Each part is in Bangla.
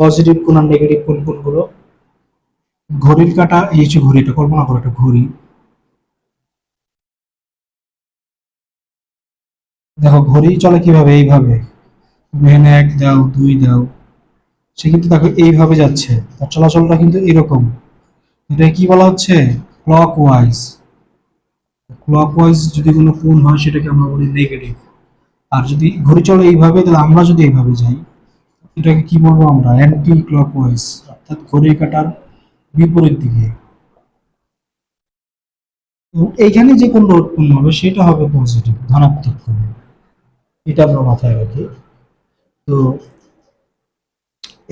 পজিটিভ কোন আর নেগেটিভ কোন কোনগুলো ঘড়ির কাটা, এই হচ্ছে ঘড়িটা কল্পনা করো একটা ঘড়ি। দেখো ঘড়ি চলে কীভাবে? এইভাবে। মেন এক দাও, দুই দাও। সে কিন্তু দেখো, এইভাবে যাচ্ছে। তার চলাচলটা কিন্তু এরকম। এটা কি বলা হচ্ছে? ক্লক ওয়াইজ ক্লক ওয়াইজ যদি কোনো কোন হয়, সেটাকে আমরা বলি নেগেটিভ আর যদি ঘড়ি চলে এইভাবে, তাহলে আমরা যদি এইভাবে যাই এটাকে কি বলব আমরা? অ্যান্টি ক্লক ওয়াইজ অর্থাৎ ঘড়ির কাটার বিপরীত দিকে। এবং এইখানে যে কোন উৎপন্ন হবে, সেটা হবে পজিটিভ ধনাত্মক কোণ এটা আমরা মাথায় রাখি। তো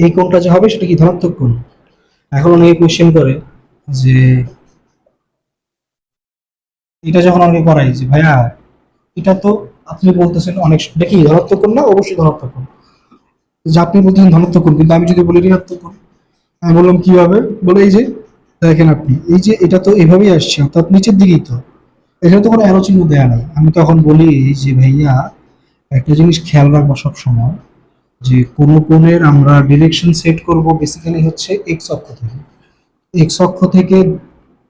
এই কোণটা যে হবে, সেটা কি ধনাত্মক কোণ? এখন অনেকে কোয়েশ্চেন করে যে, এটা যখন অনেকে করাই যে, ভাইয়া, এটা তো আপনি বলতেছেন অনেক কি ধনাত্মক কোণ না? অবশ্যই ধনাত্মক কোণ। যে আপনি বলতেছেন ধনাত্মক কোণ, কিন্তু আমি যদি বলি ঋণাত্মক কোণ, আমি বললাম কীভাবে? বলে এই যে, দেখেন আপনি, এই যে এটা তো এভাবেই আসছে, অর্থাৎ নিচের দিকেই তো। এখানে তো কোনো অ্যারো চিহ্ন দেয়া নাই। আমি তখন বলি যে ভাইয়া, একটা জিনিস খেয়াল রাখব সব সময় যে কোন কোণের আমরা ডিরেকশন সেট করব বেসিক্যালি হচ্ছে এক্স অক্ষ থেকে। এক্স অক্ষ থেকে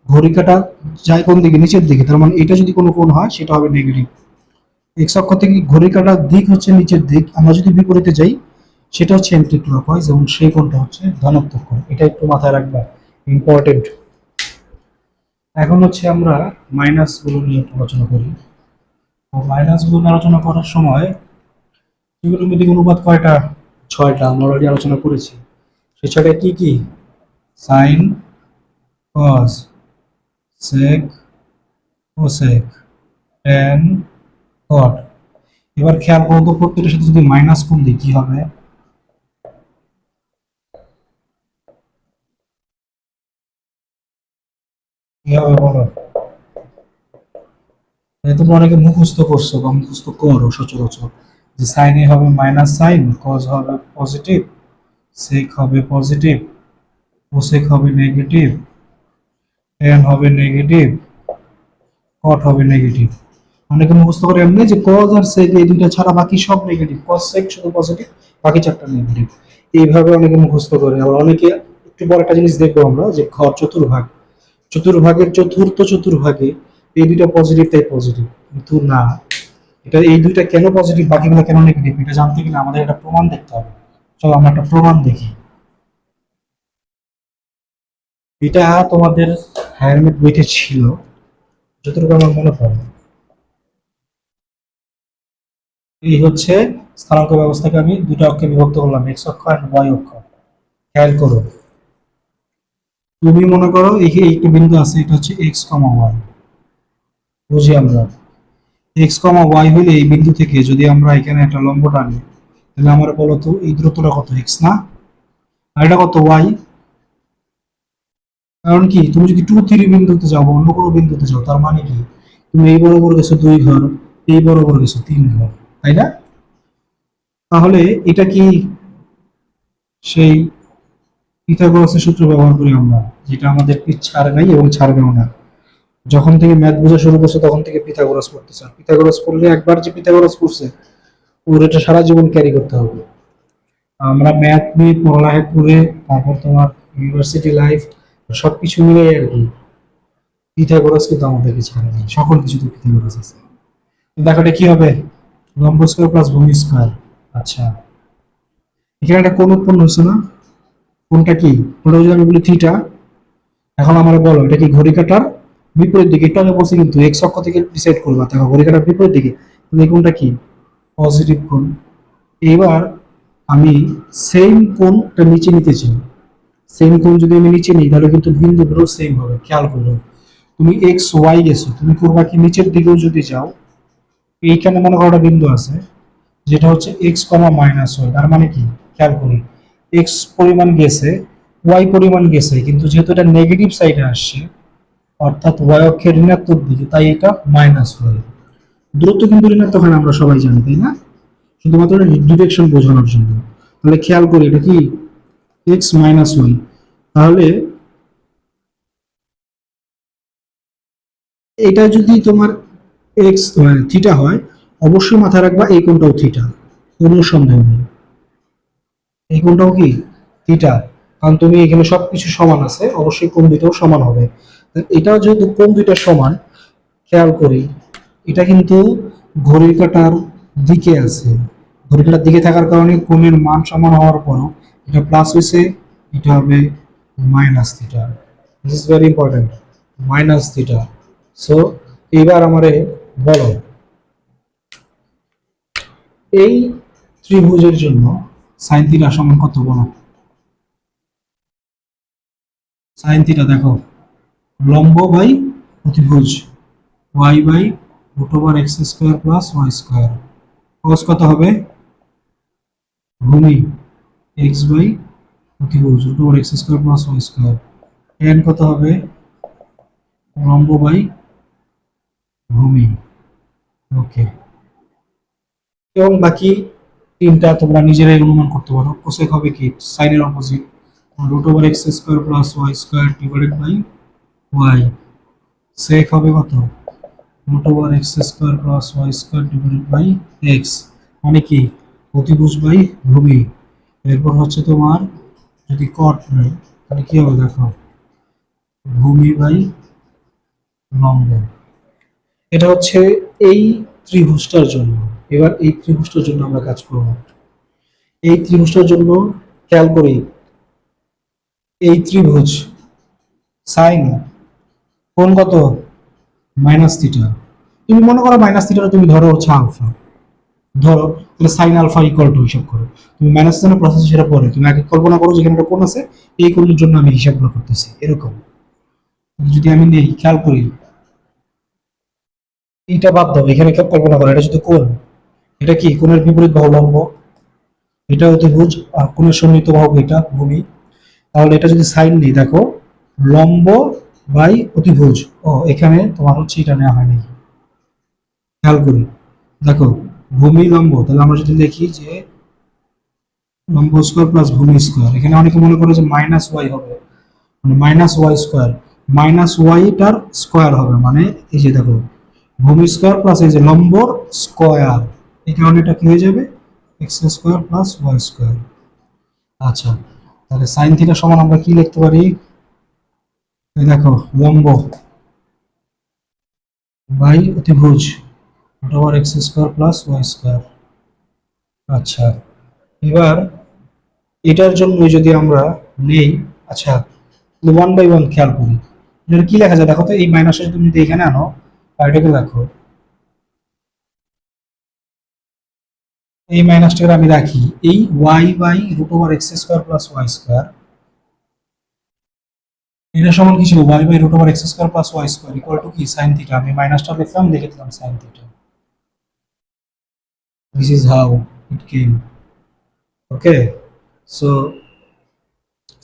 ঘড়ি কাটা যায় কোন দিকে? নিচের দিকে। তার মানে এটা যদি কোনো কোণ হয়, সেটা হবে নেগেটিভ এক্স অক্ষ থেকে ঘড়ি দিক হচ্ছে নিচের দিক। আমরা যদি বিপরীতে যাই সেটা হচ্ছে অ্যান্টি ক্লকওয়াইজ এবং সেই কোণটা হচ্ছে ধনাত্মক কোণ। এটা একটু মাথায় রাখবা ইম্পর্টেন্ট এখন হচ্ছে আমরা মাইনাসগুলো নিয়ে আলোচনা করি। মাইনাসগুলো আলোচনা করার সময় ত্রিকোণমিতিক অনুপাত কয়টা? ছয়টা, আমরা অলরেডি আলোচনা করেছি। সেই ছয়টা কি কি? Sine cos sec cosec tan cot এবার খেয়াল করো তো প্রত্যেকটার সাথে যদি মাইনাস কোন দিই, কি হবে? কি হবে বলো অনেকে মুখস্থ করছ বা মুখস্থ করো সচরাচর যে হবে মাইনাস সাইন কজ হবে পজিটিভ সেক হবে পজিটিভ হবে নেগেটিভ ট্যান হবে নেগেটিভ হবে নেগেটিভ অনেকে মুখস্থ করে এমনি যে কজ আর সেক এই ছাড়া বাকি সব নেগেটিভ কজ সেক শুধু পজিটিভ বাকি চারটা নেগেটিভ এইভাবে অনেকে মুখস্থ করে। আবার অনেকে একটু বড় একটা জিনিস দেখব আমরা যে ঘর চতুর্ভাগ। চতুর্ভাগের চতুর্থ চতুর্ভাগে এই দুইটা পজিটিভ তাই পজিটিভ কিন্তু না, এটা এই দুইটা কেন পজিটিভ বাকিগুলো কেন নেগেটিভ এটা জানতে গেলে আমাদের একটা প্রমাণ দেখতে হবে। চলো আমরা একটা প্রমাণ দেখি। এটা তোমাদের হায়ারমেট বইতে ছিল, যতটুকু আমার মনে পড়ে। এই হচ্ছে স্থানাঙ্ক ব্যবস্থাকে আমি দুটো অক্ষে বিভক্ত করলাম এক্স অক্ষ আর ওয়াই অক্ষ। খেয়াল করো। তুমি মনে করো এই একটি বিন্দু আছে, এটা হচ্ছে এক্স কমা ওয়াই বুঝি আমরা? এক্স কমা ওয়াই হলে এই বিন্দু থেকে যদি আমরা এখানে একটা লম্ব টানি, তাহলে আমরা বলো তো, এই দূরত্বটা কত এক্স না? আর এটা কত ওয়াই কারণ কি, তুমি যদি টু থ্রি বিন্দুতে যাও বা অন্য কোনো বিন্দুতে যাও, তার মানে কি? তুমি এই বরাবর গেছো দুই ঘর, এই বরাবর গেছো তিন ঘর, তাই না? তাহলে এটা কি সেই পিথাগোরাসের সূত্র ব্যবহার করি আমরা, যেটা আমাদের ছাড়ে নাই এবং ছাড়বেও না। যখন থেকে ম্যাথ বোঝা শুরু করছে, তখন থেকে পিথাগোরাস পড়তেছে আর পিথাগোরাস পড়লে একবার যে পিথাগোরাস পড়ছে, ওর এটা সারা জীবন ক্যারি করতে হবে। আমরা ম্যাথ নিয়ে পড়ালেখা করে, তারপর তোমার ইউনিভার্সিটি লাইফ সবকিছু মিলে আর কি পিথাগোরাস কিন্তু আমাদেরকে ছাড়ে নাই, সকল কিছুতে পিথাগোরাস আছে। তো দেখো এটা কি হবে? লম্ব স্কোয়ার প্লাস ভূমি স্কোয়ার আচ্ছা। এখানে একটা কোন উৎপন্ন হচ্ছে না? কোনটা কি? কোনটা যদি আমি বলি থিটা এখন আমরা বলো, এটা কি ঘড়ি কাটার বিপরীত দিকে? একটু আগে বলছি কিন্তু এক্স অক্ষ থেকে ডিসাইড করবা, দেখো ঘড়ি কাটার বিপরীত দিকে। কোনটা কি? পজিটিভ কোণ। এইবার আমি সেম কোণটা নিচে নিতে চাই। সেম কোণ যদি আমি নিচে নিই, তাহলে কিন্তু বিন্দুগুলো সেম হবে, খেয়াল করো। তুমি এক্স ওয়াই গেছো, তুমি করবা কি নিচের দিকেও যদি যাও, এইখানে মনে করো বিন্দু আছে, যেটা হচ্ছে এক্স কমা মাইনাস ওয়াই তার মানে কি? খেয়াল করি। এক্স পরিমাণ গেছে ওয়াই পরিমাণ গেছে, কিন্তু যেহেতু এটা নেগেটিভ সাইডে আসছে, অর্থাৎ ওয়াই অক্ষের ঋণাত্মক দিকে, তাই এটা মাইনাস হয় দূরত্ব কিন্তু ঋণাত্মক হয় আমরা সবাই জানি, তাই না? শুধুমাত্র ডিরেকশন বোঝানোর জন্য। তাহলে খেয়াল করি, এটা কি? এক্স মাইনাস ওয়াই তাহলে এটা যদি তোমার এক্স থিটা হয়, অবশ্যই মাথায় রাখবা এই কোণটাও থিটা কোনো সন্দেহ নেই। এই কোণটাও কি? থিটা কারণ তুমি এখানে সবকিছু সমান আছে, অবশ্যই কোণ দুইটাও সমান হবে। তো এটাও যেহেতু কোণ দুইটা সমান, খেয়াল করি, এটা কিন্তু ঘড়ির কাটার দিকে আছে। ঘড়ির কাঁটার দিকে থাকার কারণে কোণের মান সমান হওয়ার পরও এটা প্লাস হয়েছে, এটা হবে minus theta this is very important minus theta so এইবার আমারে বলো, এই ত্রিভুজের জন্য সাইন থিটা সমান কত বলো? সাইন থিটা দেখো, লম্ব বাই অতিভুজ Y by root over X square plus Y square cos কত হবে? ভূমি এক্স বাই অতিভুজ root over X square plus Y square N কত হবে? লম্ব বাই ভূমি। ওকে এবং বাকি তিনটা তোমরা নিজেরাই অনুমান করতে পারো। কোসেক হবে কি? সাইনের opposite root over X square plus Y square divided by Y sec হবে কত? Root over X square plus Y square divided by X মানে কি? অতিভুজ বাই ভূমি। এরপর হচ্ছে তোমার যদি কট নেই তাহলে কি হবে দেখো? ভূমি বাই লম্ব এটা হচ্ছে এই ত্রিভুজটার জন্য। এবার এই ত্রিভুজটার জন্য আমরা কাজ করব। এই ত্রিভুজটার জন্য খেয়াল করি, এই ত্রিভুজ সাইন কোন কত? মাইনাস থিটা তুমি মনে করো মাইনাস থিটাটা তুমি ধরো হচ্ছে আলফা ধরো, তাহলে সাইন আলফা ইকুয়াল টু হিসাব করো। তুমি মাইনাস যেন প্রসেস সেটা পরে। তুমি আগে কল্পনা করো যেখানে কোন আছে, এই কোণের জন্য আমি হিসাব হিসাবগুলো করতেছি। এরকম। যদি আমি নেই, খেয়াল করি। এইটা বাদ দাও, এখানে কল্পনা করো, এটা যদি কোণ। এটা কি কোণের বিপরীত বাহু লম্ব এটা অতিভুজ আর কোণের সন্নিহিত বাহু এটা, ভূমি। তাহলে এটা যদি সাইন নেই, দেখো, লম্ব বাই অতিভুজ। ও, এখানে তোমার হচ্ছে এটা নেওয়া হয় নাকি খেয়াল করি। দেখো, ভূমি, লম্ব। তাহলে আমরা যদি দেখি যে লম্ব স্কোয়ার প্লাস ভূমি স্কোয়ার এখানে অনেকে মনে করে যে মাইনাস ওয়াই হবে। মানে মাইনাস ওয়াই স্কোয়ার মাইনাস ওয়াইটার স্কোয়ার হবে। মানে এই যে দেখো, ভূমি স্কোয়ার প্লাস এই যে লম্বর স্কোয়ার এই এটা কি হয়ে যাবে? X square plus Y square আচ্ছা তাহলে সাইন থিটা সমান আমরা কি লিখতে পারি? দেখো লম্ব বাই অতিভুজ over X square plus Y square আচ্ছা এবার এটার জন্য যদি আমরা নেই আচ্ছা ওয়ান বাই ওয়ান খেয়াল করি। এটা কি লেখা যায়? দেখো তো এই মাইনাসের তুমি যদি এখানে আনো আর এটাকে লেখো। এই মাইনাসটাকে আমি রাখি। এই Y by root over X square plus Y square এটা সমান কি ছিল? Y by root over X square plus Y square equal to কি? সাইন থিটা আমি মাইনাসটা লিখলাম, লিখে দিলাম sine theta this is how it came okay so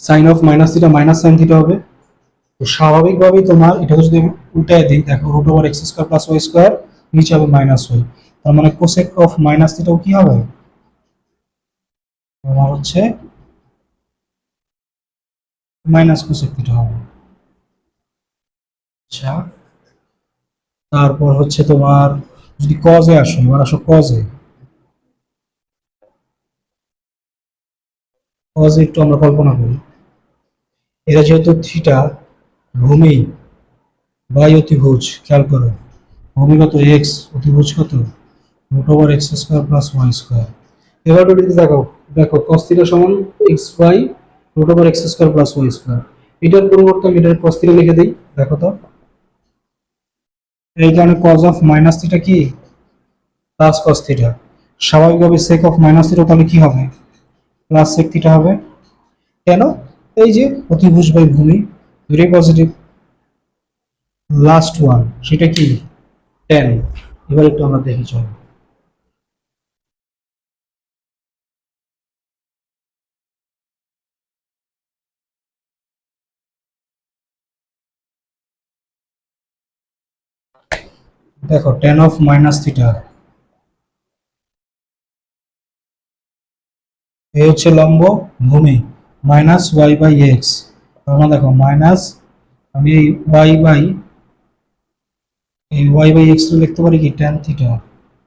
sine of minus theta minus sine theta হবে। তো স্বাভাবিকভাবেই তোমার এটাকে যদি উল্টায় দিই, দেখো root over X square plus Y square নিচে হবে মাইনাস ওয়াই তার মানে কোসেক অফ মাইনাস থিটাও কি হবে? তোমার হচ্ছে মাইনাস কোসেক থিটা হবে। আচ্ছা তারপর হচ্ছে তোমার যদি কজে আসো, এবার আসো কজে কজে একটু আমরা কল্পনা করি। এটা যেহেতু থিটা ভূমি বাই অতিভুজ, খেয়াল করো। ভূমি কত এক্স অতিভুজ কত? Root over X square plus Y square এবার ওটিতে দেখো দেখো কস থিটা সমান X by root over X square plus Y square এটার পরিবর্তে আমি এটার কস থিটা লিখে দিই, দেখো তো। এই কারণে কজ অফ মাইনাস থিটা কি? প্লাস কস থিটা স্বাভাবিকভাবে সেক অফ মাইনাস থিটা তাহলে কি হবে? প্লাস সেক থিটা হবে। কেন? এই যে অতিভুজ বাই ভূমি দুটোই পজিটিভ লাস্ট ওয়ান সেটা কি? টেন এবার একটু আমরা দেখি, চলো। দেখো টেন অফ মাইনাস থিটা এই হচ্ছে লম্ব ভূমি মাইনাস ওয়াই বাই এক্স আমরা দেখো মাইনাস আমি এই ওয়াই বাই এই ওয়াই বাই এক্স লিখতে পারি কি টেন থিটা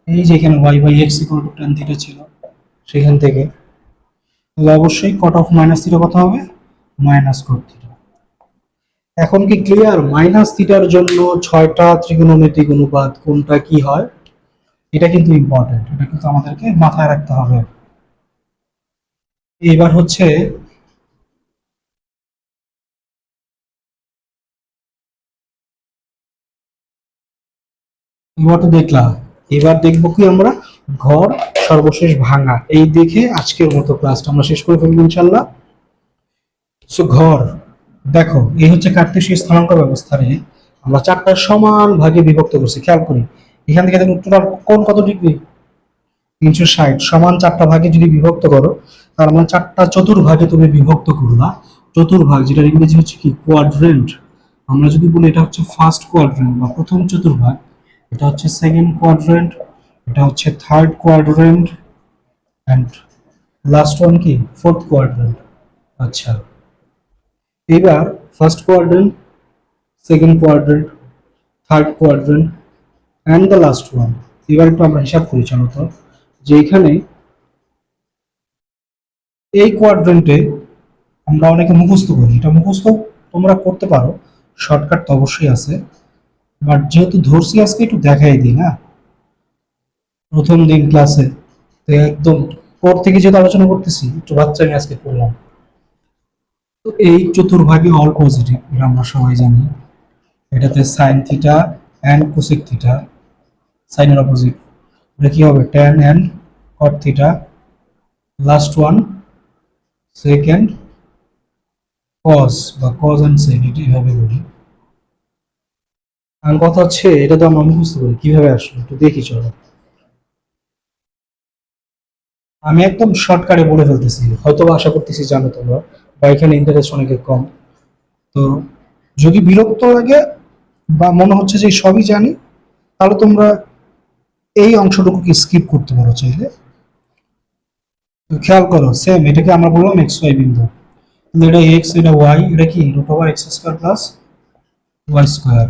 এই যে এখানে Y by X equal to tan theta ছিল, সেখান থেকে। অবশ্যই কট অফ মাইনাস থিটা কত হবে? মাইনাস কট থিটা এখন কি ক্লিয়ার মাইনাস থিটার জন্য ছয়টা ত্রিকোণমিতিক অনুপাত কোনটা কি হয়? এটা কিন্তু ইম্পর্টেন্ট এটা কিন্তু আমাদেরকে মাথায় রাখতে হবে। এবার হচ্ছে এবার তো দেখলাম, এবার দেখব কি আমরা? ঘর সর্বশেষ ভাঙা, এই দেখে আজকের মতো ক্লাসটা আমরা শেষ করে ফেলব ইনশাল্লাহ সো ঘর দেখো, এই হচ্ছে কার্তেশীয় স্থানাঙ্ক ব্যবস্থারে আমরা চারটা সমান ভাগে বিভক্ত করছি, খেয়াল করি। এখান থেকে দেখুন কোন কত ডিগ্রি? তিনশো ষাট সমান চারটা ভাগে যদি বিভক্ত করো, তার মানে চারটা চতুর্ভাগে তুমি বিভক্ত করলা। চতুর্ভাগ যেটা ইংরেজি হচ্ছে কি? কোয়াড্রেন্ট আমরা যদি বলি এটা হচ্ছে ফার্স্ট কোয়াড্রেন্ট বা প্রথম চতুর্ভাগ, এটা হচ্ছে সেকেন্ড কোয়াড্রেন্ট এটা হচ্ছে third quadrant and last one কি? ফোর্থ কোয়াড্রেন্ট আচ্ছা। এবার first quadrant second quadrant third quadrant and the last one এবার একটু আমরা হিসাব করি, চলো তো। যে এখানে এই কোয়াড্রেন্টে আমরা অনেকে মুখস্থ করি। এটা মুখস্থ তোমরা করতে পারো। শর্টকাট তো অবশ্যই আছে। বাট যেহেতু ধরছি, আজকে একটু দেখাই দিই, না? প্রথম দিন ক্লাসে একদম পর থেকে যেহেতু আলোচনা করতেছি, একটু বাচ্চা আমি আজকে করলাম তো এই চতুর্ভাগে অল পজিটিভ এটা আমরা সবাই জানি। এটাতে sine theta and cosec theta সাইনের অপোজিট এটা কি হবে? Tan and cot theta last one second cos বা কজ অ্যান্ড সেক এটি এভাবে বলি আর কথা হচ্ছে, এটা তো আমরা মুখস্থ করি, কীভাবে আসলো? একটু দেখি চলো। আমি একদম শর্টকাটে বলে ফেলতেছি হয়তো আশা করতেছি জানো তোমরা। বা এখানে ইন্টারেস্ট অনেকের কম। তো যদি বিরক্ত লাগে বা মনে হচ্ছে যে সবই জানি, তাহলে তোমরা এই অংশটুকুকে স্কিপ করতে পারো চাইলে। তো খেয়াল করো সেম এটাকে আমরা বললাম এক্স ওয়াই বিন্দু এটা এক্স এটা ওয়াই এটা কি? Root over X square plus Y square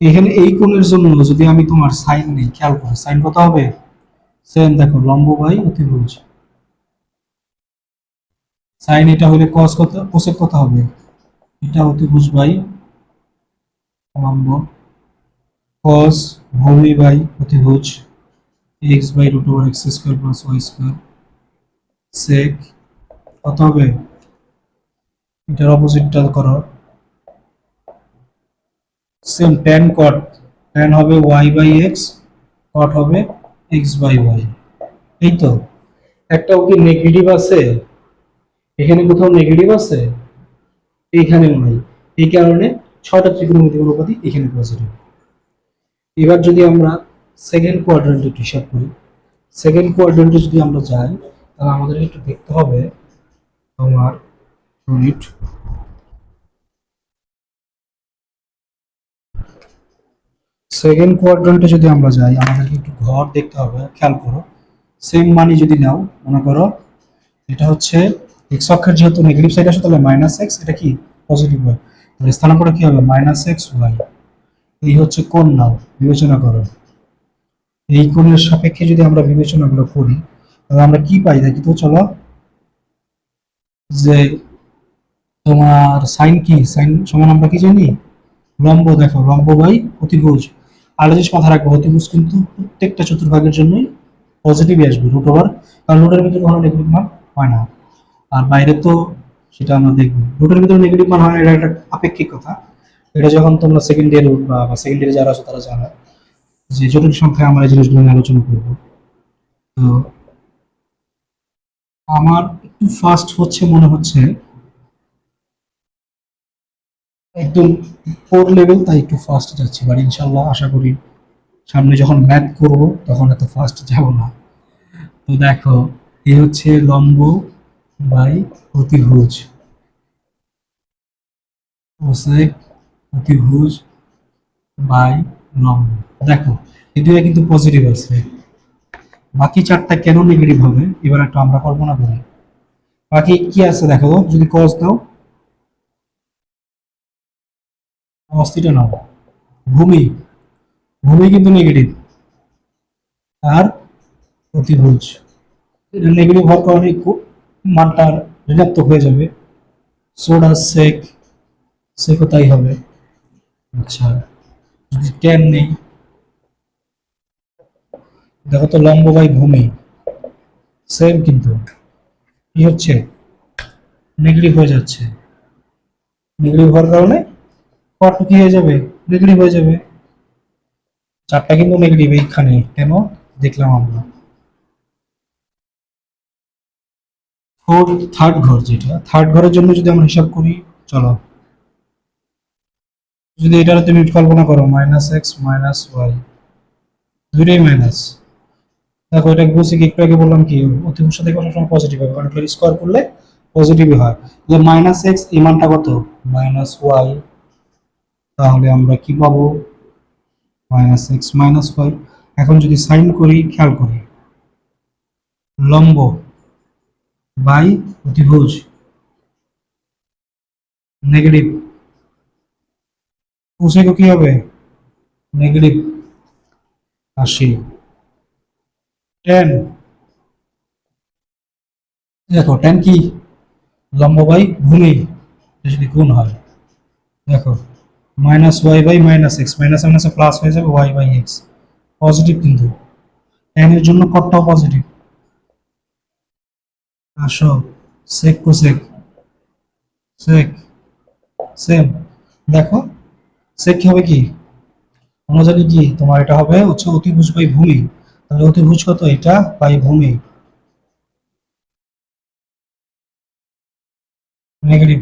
এখানে এই কোণের জন্য যদি আমি তোমার সাইন নেই, খেয়াল করো, সাইন কত হবে? সেম দেখো, লম্ব বাই অতিভুজ সাইন এটা হলে কস কত কোসেক কত হবে? এটা অতিভুজ বাই লম্ব। কস ভূমি বাই অতিভুজ X by root over X square plus Y square sec কত হবে? এটার অপোজিটটা করো। সেম ট্যান কট ট্যান হবে ওয়াই বাই এক্স কট হবে এক্স বাই ওয়াই এই তো। একটা ওকে নেগেটিভ আছে? এখানে কোথাও নেগেটিভ আছে? এইখানেও নাই। এই কারণে ছয়টা ত্রিকোণমিতিক অনুপাতি এখানে পজিটিভ এবার যদি আমরা সেকেন্ড কোয়াড্রেন্টে হিসাব করি সেকেন্ড কোয়াড্রেন্টে যদি আমরা যাই, তাহলে আমাদের একটু দেখতে হবে আমার ইউনিট সেকেন্ড কোয়াড্রেন্টে যদি আমরা যাই, আমাদেরকে একটু ঘর দেখতে হবে, খেয়াল করো। সেম মানি যদি নাও, মনে করো, এটা হচ্ছে এক্স অক্ষের যেহেতু নেগেটিভ সাইড আসে, তাহলে মাইনাস এক্স এটা কি? পজিটিভ হয় তাহলে স্থানান্তরে কি হবে? মাইনাস এক্স ওয়াই এই হচ্ছে কোন নাও বিবেচনা করো এই কোণের সাপেক্ষে যদি আমরা বিবেচনাগুলো করি, তাহলে আমরা কি পাই? দেখি তো, চলো। যে তোমার সাইন কি? সাইন সমান আমরা কি জানি? লম্ব, দেখো, লম্ব বাই অতিভুজ। আর জিনিস মাথায় রাখব, অতিভুজ কিন্তু প্রত্যেকটা চতুর্ভাগের জন্যই পজিটিভই আসবে রুট ওভার কারণ রুটের ভিতরে কখনো নেগেটিভ মান হয় না। আর বাইরে তো সেটা আমরা দেখব। রুটের ভিতরে নেগেটিভ মান হয় এটা একটা আপেক্ষিক কথা। এটা যখন তোমরা সেকেন্ড ইয়ার রুট বা সেকেন্ড ইয়ারে যারা আছো তারা জানে যে জটিল সংখ্যায় আমরা এই জিনিসগুলো নিয়ে আলোচনা করব। তো আমার একটু ফার্স্ট হচ্ছে মনে হচ্ছে। একদম ফোর লেভেল তাই একটু ফার্স্ট যাচ্ছি বাট ইনশাল্লাহ আশা করি সামনে যখন ম্যাথ করব, তখন এত ফার্স্ট যাব না। তো দেখো, এই হচ্ছে লম্ব বাই অতিভুজ কোসেক অতিভুজ বাই লম্ব দেখো এই কিন্তু পজিটিভ আছে। বাকি চারটা কেন নেগেটিভ হবে, এবার একটু আমরা কল্পনা করি। বাকি কি আছে দেখো, যদি কস দাও। অস্থিটা নাও। ভূমি। ভূমি কিন্তু নেগেটিভ আর এটা নেগেটিভ হওয়ার কারণে মানটা ঋণাত্মক হয়ে যাবে। সোডা সেক সেকও তাই হবে। আচ্ছা যদি টেন নেই, দেখো তো লম্ব বাই ভূমি। সেম কিন্তু। কি হচ্ছে? নেগেটিভ হয়ে যাচ্ছে। নেগেটিভ হওয়ার কারণে কত কি হয়ে যাবে? নেগেটিভ হয়ে যাবে। চারটা কিন্তু নেগেটিভ এইখানে, কেন? দেখলাম আমরা। ফোর্থ থার্ড ঘর যেটা থার্ড ঘরের জন্য যদি আমরা হিসাব করি, চলো। যদি এটার তুমি কল্পনা করো মাইনাস এক্স মাইনাস ওয়াই দুইটাই মাইনাস দেখো, এটা বুঝছি কি, একটু আগে বললাম কি অতিভুজ সাথে কোনো সময় পজিটিভ হবে, কারণ স্কোয়ার করলে পজিটিভই হয়। যে মাইনাস এক্স এই মানটা কত? মাইনাস ওয়াই তাহলে আমরা কি পাবো? মাইনাস এক্স মাইনাস ওয়াই এখন যদি সাইন করি, খেয়াল করি, লম্ব। বাই অতিভুজ নেগেটিভ কোসেকও কি হবে? নেগেটিভ আশি। টেন দেখো টেন কি? লম্ব বাই ভূমি। যদি গুণ হয়? দেখো minus Y by minus X minus মাইনাসে প্লাস হয়ে যাবে ওয়াই বাই এক্স পজিটিভ কিন্তু। টেন এর জন্য কতটাও পজিটিভ আসো। সেক কোসেক সেক সেম দেখো সেক কি হবে কি? আমরা জানি কি, তোমার এটা হবে হচ্ছে অতিভুজ বাই ভূমি। তাহলে অতিভুজ কত? এটা বাই ভূমি। নেগেটিভ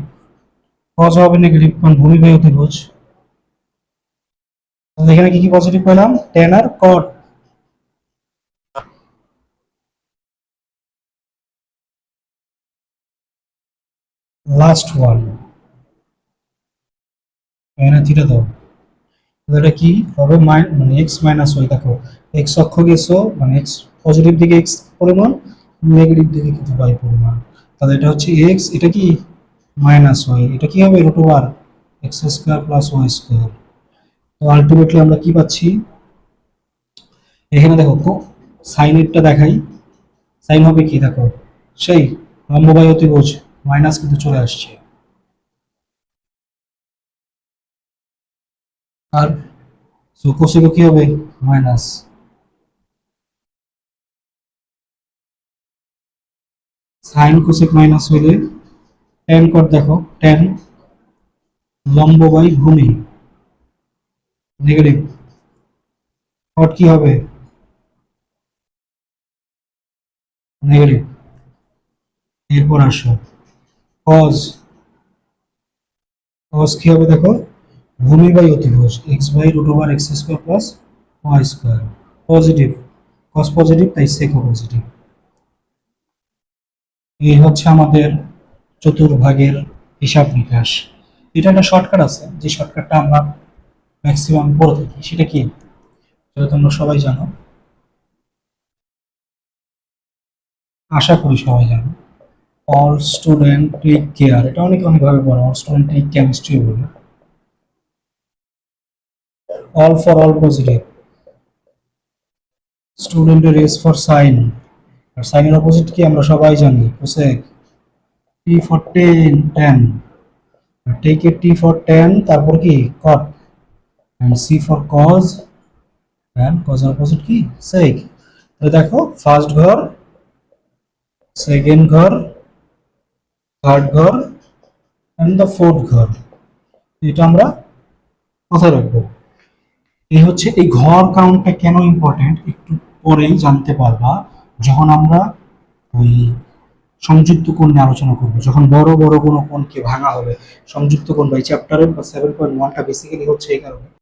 কজ হবে নেগেটিভ কারণ ভূমি বাই অতিভুজ। তাহলে এখানে কি কি পজিটিভ পেলাম? টেন আর কট লাস্ট ওয়ান এখানে থিটা দাও এটা কি হবে? মানে এক্স মাইনাস ওয়াই দেখো। এক্স অক্ষ গেছো মানে এক্স পজিটিভ দিকে এক্স পরিমাণ নেগেটিভ দিকে কিন্তু ওয়াই পরিমাণ। তাহলে এটা হচ্ছে এক্স এটা কি? মাইনাস ওয়াই এটা কি হবে? Root over X square plus Y square তো আলটিমেটলি আমরা কি পাচ্ছি? এখানে দেখো সাইনেরটা দেখাই। সাইন হবে কি? দেখো, সেই লম্ব বাই অতিভুজ মাইনাস কিন্তু চলে আসছে। আর সো কি হবে? মাইনাস। সাইন কোসেক মাইনাস হইলে টেন কর দেখো টেন লম্ব বাই ভূমি। নেগেটিভ কট কি হবে? নেগেটিভ এরপর আসো। কজ কজ কি হবে দেখো? ভূমি বাই অতিভুজ X by root over X square plus square positive cos positive তাই সেক পজিটিভ এই হচ্ছে আমাদের চতুর্ভাগের হিসাব নিকাশ। এটা একটা শর্টকাট আছে, যে শর্টকাটটা আমরা ম্যাক্সিমাম পড়ে থাকি, সেটা কি? সেটা তোমরা সবাই জানো। আশা করি সবাই জানো। অল স্টুডেন্ট টেক কেয়ার এটা অনেকে অনেকভাবে বলে অল স্টুডেন্ট টেক কেমিস্ট্রি বলে। All for all positive স্টুডেন্টের এস ফর সাইন আর সাইনের অপোজিট কি আমরা সবাই জানি cosec T for tan tan take A T for tan তারপর কি? Cot and C for cos and cos opposite কি? সেক তাহলে দেখো ফার্স্ট ঘর সেকেন্ড ঘর থার্ড ঘর অ্যান্ড দ্য ফোর্থ ঘর এটা আমরা কোথায় রাখব। এই হচ্ছে এই ঘর কাউন্টটা কেন ইম্পর্টেন্ট একটু পরেই জানতে পারবা। যখন আমরা ওই সংযুক্ত কোণ নিয়ে আলোচনা করব, যখন বড় বড় কোনো কোণকে ভাঙা হবে, সংযুক্ত কোণ বা এই চ্যাপ্টারের বা সেভেন পয়েন্ট ওয়ানটা বেসিক্যালি হচ্ছে এই কারণে।